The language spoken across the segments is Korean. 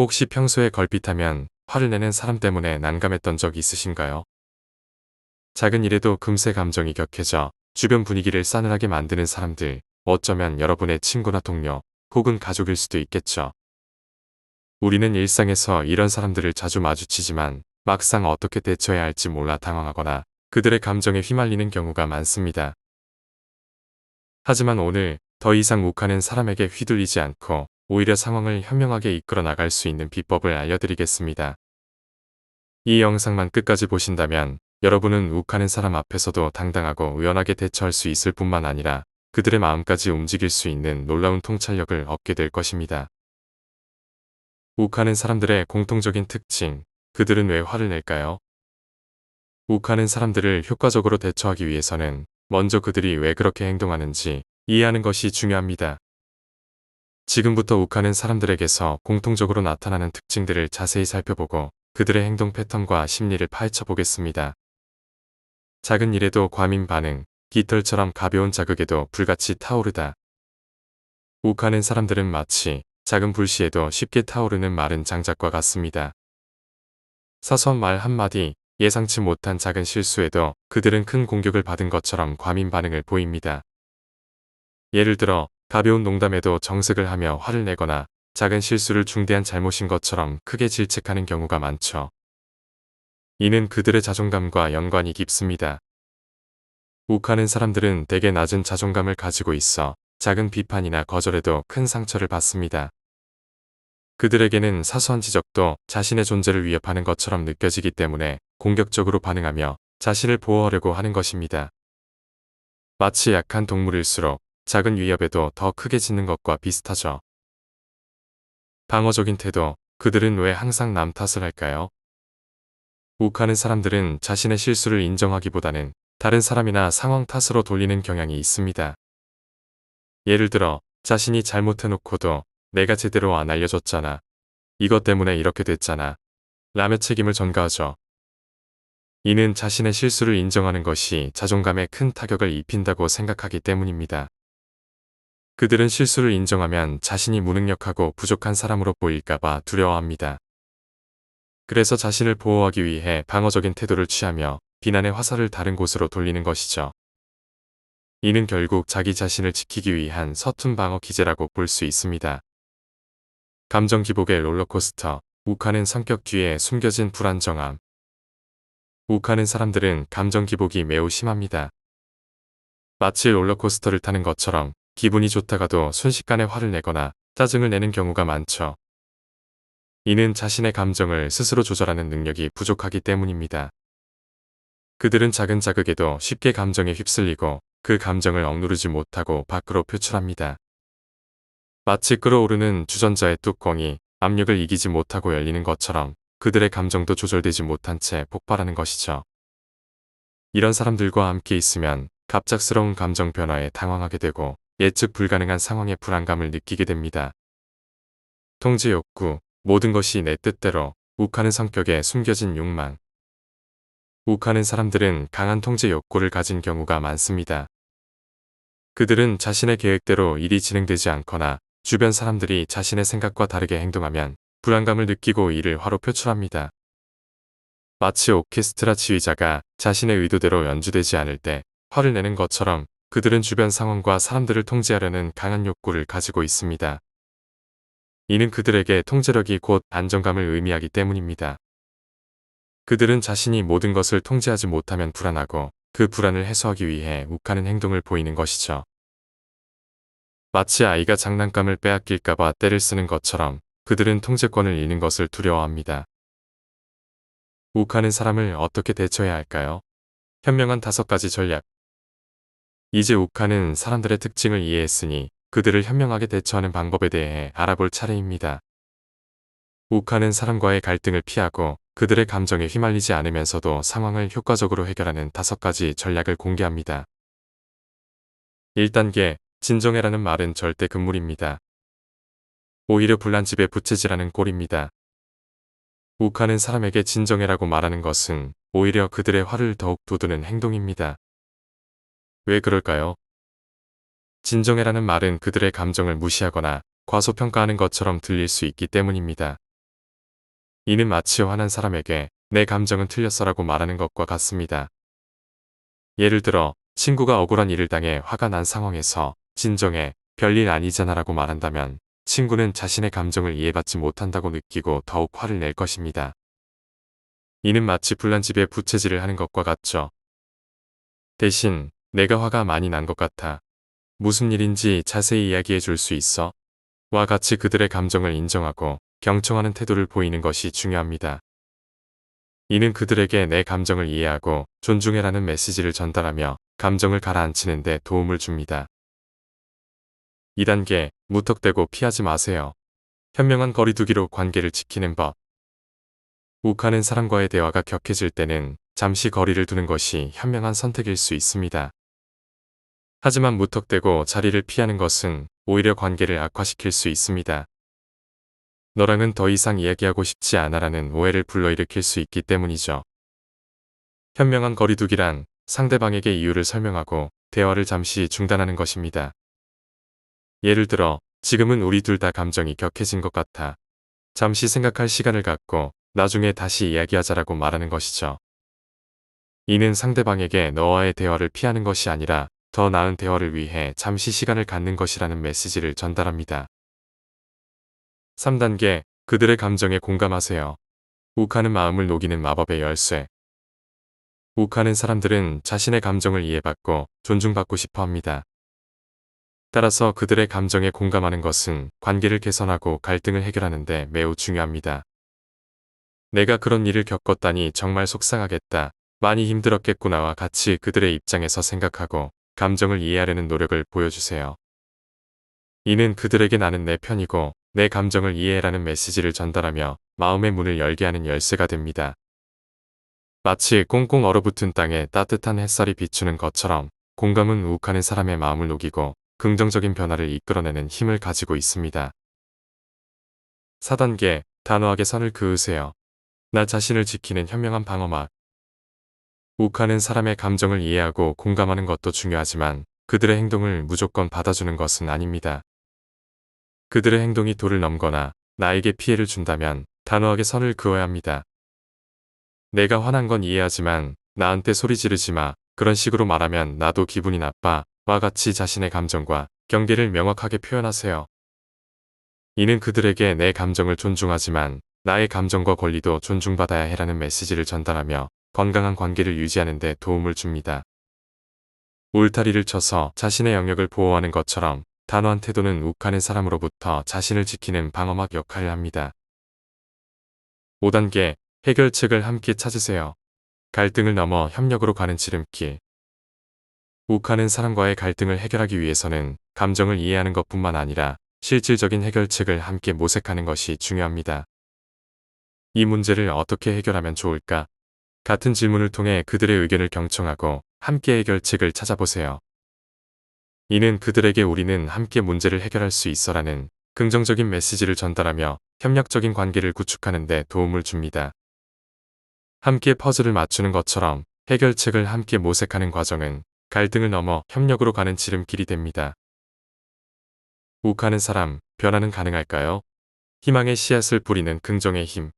혹시 평소에 걸핏하면 화를 내는 사람 때문에 난감했던 적 있으신가요? 작은 일에도 금세 감정이 격해져 주변 분위기를 싸늘하게 만드는 사람들, 어쩌면 여러분의 친구나 동료, 혹은 가족일 수도 있겠죠. 우리는 일상에서 이런 사람들을 자주 마주치지만 막상 어떻게 대처해야 할지 몰라 당황하거나 그들의 감정에 휘말리는 경우가 많습니다. 하지만 오늘 더 이상 욱하는 사람에게 휘둘리지 않고 오히려 상황을 현명하게 이끌어 나갈 수 있는 비법을 알려드리겠습니다. 이 영상만 끝까지 보신다면 여러분은 욱하는 사람 앞에서도 당당하고 의연하게 대처할 수 있을 뿐만 아니라 그들의 마음까지 움직일 수 있는 놀라운 통찰력을 얻게 될 것입니다. 욱하는 사람들의 공통적인 특징, 그들은 왜 화를 낼까요? 욱하는 사람들을 효과적으로 대처하기 위해서는 먼저 그들이 왜 그렇게 행동하는지 이해하는 것이 중요합니다. 지금부터 욱하는 사람들에게서 공통적으로 나타나는 특징들을 자세히 살펴보고 그들의 행동 패턴과 심리를 파헤쳐 보겠습니다. 작은 일에도 과민 반응, 깃털처럼 가벼운 자극에도 불같이 타오르다. 욱하는 사람들은 마치 작은 불씨에도 쉽게 타오르는 마른 장작과 같습니다. 사소한 말 한마디, 예상치 못한 작은 실수에도 그들은 큰 공격을 받은 것처럼 과민 반응을 보입니다. 예를 들어 가벼운 농담에도 정색을 하며 화를 내거나 작은 실수를 중대한 잘못인 것처럼 크게 질책하는 경우가 많죠. 이는 그들의 자존감과 연관이 깊습니다. 욱하는 사람들은 대개 낮은 자존감을 가지고 있어 작은 비판이나 거절에도 큰 상처를 받습니다. 그들에게는 사소한 지적도 자신의 존재를 위협하는 것처럼 느껴지기 때문에 공격적으로 반응하며 자신을 보호하려고 하는 것입니다. 마치 약한 동물일수록 작은 위협에도 더 크게 짖는 것과 비슷하죠. 방어적인 태도, 그들은 왜 항상 남 탓을 할까요? 욱하는 사람들은 자신의 실수를 인정하기보다는 다른 사람이나 상황 탓으로 돌리는 경향이 있습니다. 예를 들어 자신이 잘못해놓고도 내가 제대로 안 알려줬잖아. 이것 때문에 이렇게 됐잖아. 라며 책임을 전가하죠. 이는 자신의 실수를 인정하는 것이 자존감에 큰 타격을 입힌다고 생각하기 때문입니다. 그들은 실수를 인정하면 자신이 무능력하고 부족한 사람으로 보일까봐 두려워합니다. 그래서 자신을 보호하기 위해 방어적인 태도를 취하며 비난의 화살을 다른 곳으로 돌리는 것이죠. 이는 결국 자기 자신을 지키기 위한 서툰 방어 기제라고 볼 수 있습니다. 감정 기복의 롤러코스터, 욱하는 성격 뒤에 숨겨진 불안정함. 욱하는 사람들은 감정 기복이 매우 심합니다. 마치 롤러코스터를 타는 것처럼 기분이 좋다가도 순식간에 화를 내거나 짜증을 내는 경우가 많죠. 이는 자신의 감정을 스스로 조절하는 능력이 부족하기 때문입니다. 그들은 작은 자극에도 쉽게 감정에 휩쓸리고 그 감정을 억누르지 못하고 밖으로 표출합니다. 마치 끓어오르는 주전자의 뚜껑이 압력을 이기지 못하고 열리는 것처럼 그들의 감정도 조절되지 못한 채 폭발하는 것이죠. 이런 사람들과 함께 있으면 갑작스러운 감정 변화에 당황하게 되고 예측 불가능한 상황의 불안감을 느끼게 됩니다. 통제 욕구, 모든 것이 내 뜻대로 욱하는 성격에 숨겨진 욕망. 욱하는 사람들은 강한 통제 욕구를 가진 경우가 많습니다. 그들은 자신의 계획대로 일이 진행되지 않거나 주변 사람들이 자신의 생각과 다르게 행동하면 불안감을 느끼고 이를 화로 표출합니다. 마치 오케스트라 지휘자가 자신의 의도대로 연주되지 않을 때 화를 내는 것처럼 그들은 주변 상황과 사람들을 통제하려는 강한 욕구를 가지고 있습니다. 이는 그들에게 통제력이 곧 안정감을 의미하기 때문입니다. 그들은 자신이 모든 것을 통제하지 못하면 불안하고 그 불안을 해소하기 위해 욱하는 행동을 보이는 것이죠. 마치 아이가 장난감을 빼앗길까봐 때를 쓰는 것처럼 그들은 통제권을 잃는 것을 두려워합니다. 욱하는 사람을 어떻게 대처해야 할까요? 현명한 다섯 가지 전략 이제 욱하는 사람들의 특징을 이해했으니 그들을 현명하게 대처하는 방법에 대해 알아볼 차례입니다. 욱하는 사람과의 갈등을 피하고 그들의 감정에 휘말리지 않으면서도 상황을 효과적으로 해결하는 다섯 가지 전략을 공개합니다. 1단계, 진정해라는 말은 절대 금물입니다. 오히려 불난집에 부채질하는 꼴입니다. 욱하는 사람에게 진정해라고 말하는 것은 오히려 그들의 화를 더욱 돋우는 행동입니다. 왜 그럴까요? 진정해라는 말은 그들의 감정을 무시하거나 과소평가하는 것처럼 들릴 수 있기 때문입니다. 이는 마치 화난 사람에게 내 감정은 틀렸어라고 말하는 것과 같습니다. 예를 들어 친구가 억울한 일을 당해 화가 난 상황에서 진정해 별일 아니잖아 라고 말한다면 친구는 자신의 감정을 이해받지 못한다고 느끼고 더욱 화를 낼 것입니다. 이는 마치 불난 집에 부채질을 하는 것과 같죠. 대신 내가 화가 많이 난 것 같아. 무슨 일인지 자세히 이야기해 줄 수 있어? 와 같이 그들의 감정을 인정하고 경청하는 태도를 보이는 것이 중요합니다. 이는 그들에게 내 감정을 이해하고 존중해라는 메시지를 전달하며 감정을 가라앉히는 데 도움을 줍니다. 2단계, 무턱대고 피하지 마세요. 현명한 거리두기로 관계를 지키는 법. 욱하는 사람과의 대화가 격해질 때는 잠시 거리를 두는 것이 현명한 선택일 수 있습니다. 하지만 무턱대고 자리를 피하는 것은 오히려 관계를 악화시킬 수 있습니다. 너랑은 더 이상 이야기하고 싶지 않아라는 오해를 불러일으킬 수 있기 때문이죠. 현명한 거리두기란 상대방에게 이유를 설명하고 대화를 잠시 중단하는 것입니다. 예를 들어, 지금은 우리 둘 다 감정이 격해진 것 같아. 잠시 생각할 시간을 갖고 나중에 다시 이야기하자라고 말하는 것이죠. 이는 상대방에게 너와의 대화를 피하는 것이 아니라 더 나은 대화를 위해 잠시 시간을 갖는 것이라는 메시지를 전달합니다. 3단계, 그들의 감정에 공감하세요. 욱하는 마음을 녹이는 마법의 열쇠. 욱하는 사람들은 자신의 감정을 이해받고 존중받고 싶어 합니다. 따라서 그들의 감정에 공감하는 것은 관계를 개선하고 갈등을 해결하는데 매우 중요합니다. 내가 그런 일을 겪었다니 정말 속상하겠다. 많이 힘들었겠구나와 같이 그들의 입장에서 생각하고 감정을 이해하려는 노력을 보여주세요. 이는 그들에게 나는 내 편이고 내 감정을 이해해라는 메시지를 전달하며 마음의 문을 열게 하는 열쇠가 됩니다. 마치 꽁꽁 얼어붙은 땅에 따뜻한 햇살이 비추는 것처럼 공감은 욱하는 사람의 마음을 녹이고 긍정적인 변화를 이끌어내는 힘을 가지고 있습니다. 4단계, 단호하게 선을 그으세요. 나 자신을 지키는 현명한 방어막. 욱하는 사람의 감정을 이해하고 공감하는 것도 중요하지만 그들의 행동을 무조건 받아주는 것은 아닙니다. 그들의 행동이 도를 넘거나 나에게 피해를 준다면 단호하게 선을 그어야 합니다. 내가 화난 건 이해하지만 나한테 소리 지르지 마. 그런 식으로 말하면 나도 기분이 나빠. 와 같이 자신의 감정과 경계를 명확하게 표현하세요. 이는 그들에게 내 감정을 존중하지만 나의 감정과 권리도 존중받아야 해라는 메시지를 전달하며 건강한 관계를 유지하는 데 도움을 줍니다. 울타리를 쳐서 자신의 영역을 보호하는 것처럼 단호한 태도는 욱하는 사람으로부터 자신을 지키는 방어막 역할을 합니다. 5단계 해결책을 함께 찾으세요. 갈등을 넘어 협력으로 가는 지름길. 욱하는 사람과의 갈등을 해결하기 위해서는 감정을 이해하는 것뿐만 아니라 실질적인 해결책을 함께 모색하는 것이 중요합니다. 이 문제를 어떻게 해결하면 좋을까? 같은 질문을 통해 그들의 의견을 경청하고 함께 해결책을 찾아보세요. 이는 그들에게 우리는 함께 문제를 해결할 수 있어라는 긍정적인 메시지를 전달하며 협력적인 관계를 구축하는 데 도움을 줍니다. 함께 퍼즐을 맞추는 것처럼 해결책을 함께 모색하는 과정은 갈등을 넘어 협력으로 가는 지름길이 됩니다. 욱하는 사람, 변화는 가능할까요? 희망의 씨앗을 뿌리는 긍정의 힘.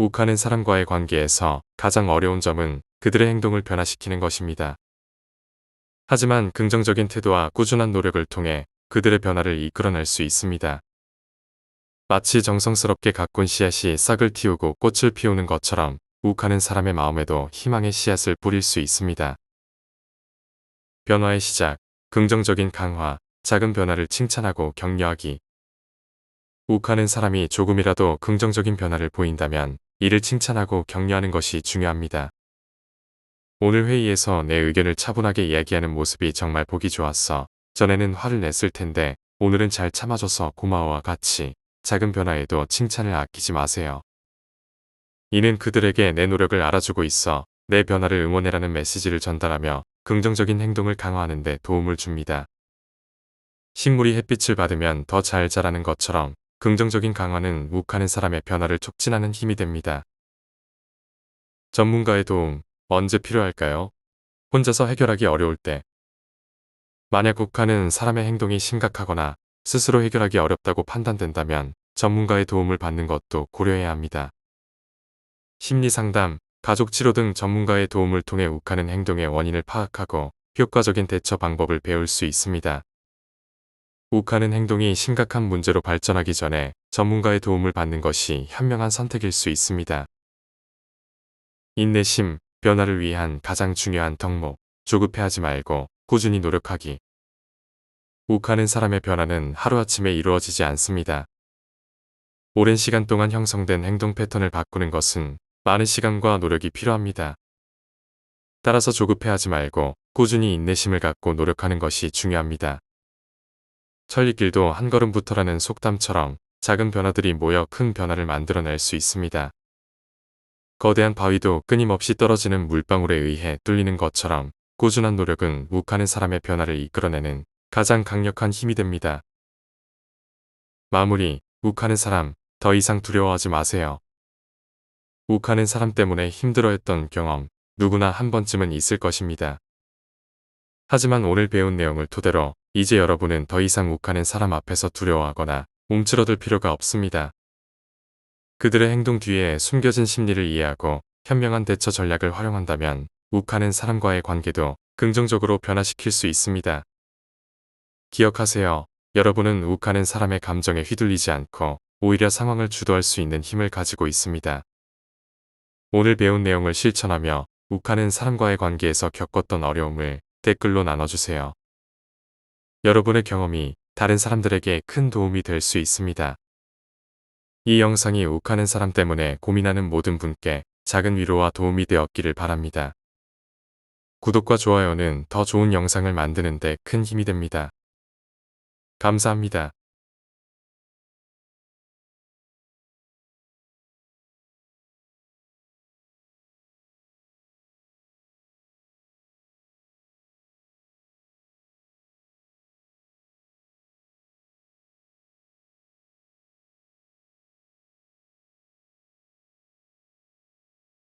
욱하는 사람과의 관계에서 가장 어려운 점은 그들의 행동을 변화시키는 것입니다. 하지만 긍정적인 태도와 꾸준한 노력을 통해 그들의 변화를 이끌어낼 수 있습니다. 마치 정성스럽게 가꾼 씨앗이 싹을 틔우고 꽃을 피우는 것처럼 욱하는 사람의 마음에도 희망의 씨앗을 뿌릴 수 있습니다. 변화의 시작, 긍정적인 강화, 작은 변화를 칭찬하고 격려하기. 욱하는 사람이 조금이라도 긍정적인 변화를 보인다면 이를 칭찬하고 격려하는 것이 중요합니다. 오늘 회의에서 내 의견을 차분하게 이야기하는 모습이 정말 보기 좋았어. 전에는 화를 냈을 텐데 오늘은 잘 참아줘서 고마워와 같이 작은 변화에도 칭찬을 아끼지 마세요. 이는 그들에게 내 노력을 알아주고 있어 내 변화를 응원해라는 메시지를 전달하며 긍정적인 행동을 강화하는 데 도움을 줍니다. 식물이 햇빛을 받으면 더 잘 자라는 것처럼 긍정적인 강화는 욱하는 사람의 변화를 촉진하는 힘이 됩니다. 전문가의 도움 언제 필요할까요? 혼자서 해결하기 어려울 때. 만약 욱하는 사람의 행동이 심각하거나 스스로 해결하기 어렵다고 판단된다면 전문가의 도움을 받는 것도 고려해야 합니다. 심리 상담, 가족 치료 등 전문가의 도움을 통해 욱하는 행동의 원인을 파악하고 효과적인 대처 방법을 배울 수 있습니다. 욱하는 행동이 심각한 문제로 발전하기 전에 전문가의 도움을 받는 것이 현명한 선택일 수 있습니다. 인내심, 변화를 위한 가장 중요한 덕목, 조급해하지 말고 꾸준히 노력하기. 욱하는 사람의 변화는 하루아침에 이루어지지 않습니다. 오랜 시간 동안 형성된 행동 패턴을 바꾸는 것은 많은 시간과 노력이 필요합니다. 따라서 조급해하지 말고 꾸준히 인내심을 갖고 노력하는 것이 중요합니다. 천리길도 한 걸음부터라는 속담처럼 작은 변화들이 모여 큰 변화를 만들어낼 수 있습니다. 거대한 바위도 끊임없이 떨어지는 물방울에 의해 뚫리는 것처럼 꾸준한 노력은 욱하는 사람의 변화를 이끌어내는 가장 강력한 힘이 됩니다. 마무리, 욱하는 사람, 더 이상 두려워하지 마세요. 욱하는 사람 때문에 힘들어했던 경험, 누구나 한 번쯤은 있을 것입니다. 하지만 오늘 배운 내용을 토대로 이제 여러분은 더 이상 욱하는 사람 앞에서 두려워하거나 움츠러들 필요가 없습니다. 그들의 행동 뒤에 숨겨진 심리를 이해하고 현명한 대처 전략을 활용한다면 욱하는 사람과의 관계도 긍정적으로 변화시킬 수 있습니다. 기억하세요. 여러분은 욱하는 사람의 감정에 휘둘리지 않고 오히려 상황을 주도할 수 있는 힘을 가지고 있습니다. 오늘 배운 내용을 실천하며 욱하는 사람과의 관계에서 겪었던 어려움을 댓글로 나눠주세요. 여러분의 경험이 다른 사람들에게 큰 도움이 될 수 있습니다. 이 영상이 욱하는 사람 때문에 고민하는 모든 분께 작은 위로와 도움이 되었기를 바랍니다. 구독과 좋아요는 더 좋은 영상을 만드는 데 큰 힘이 됩니다. 감사합니다.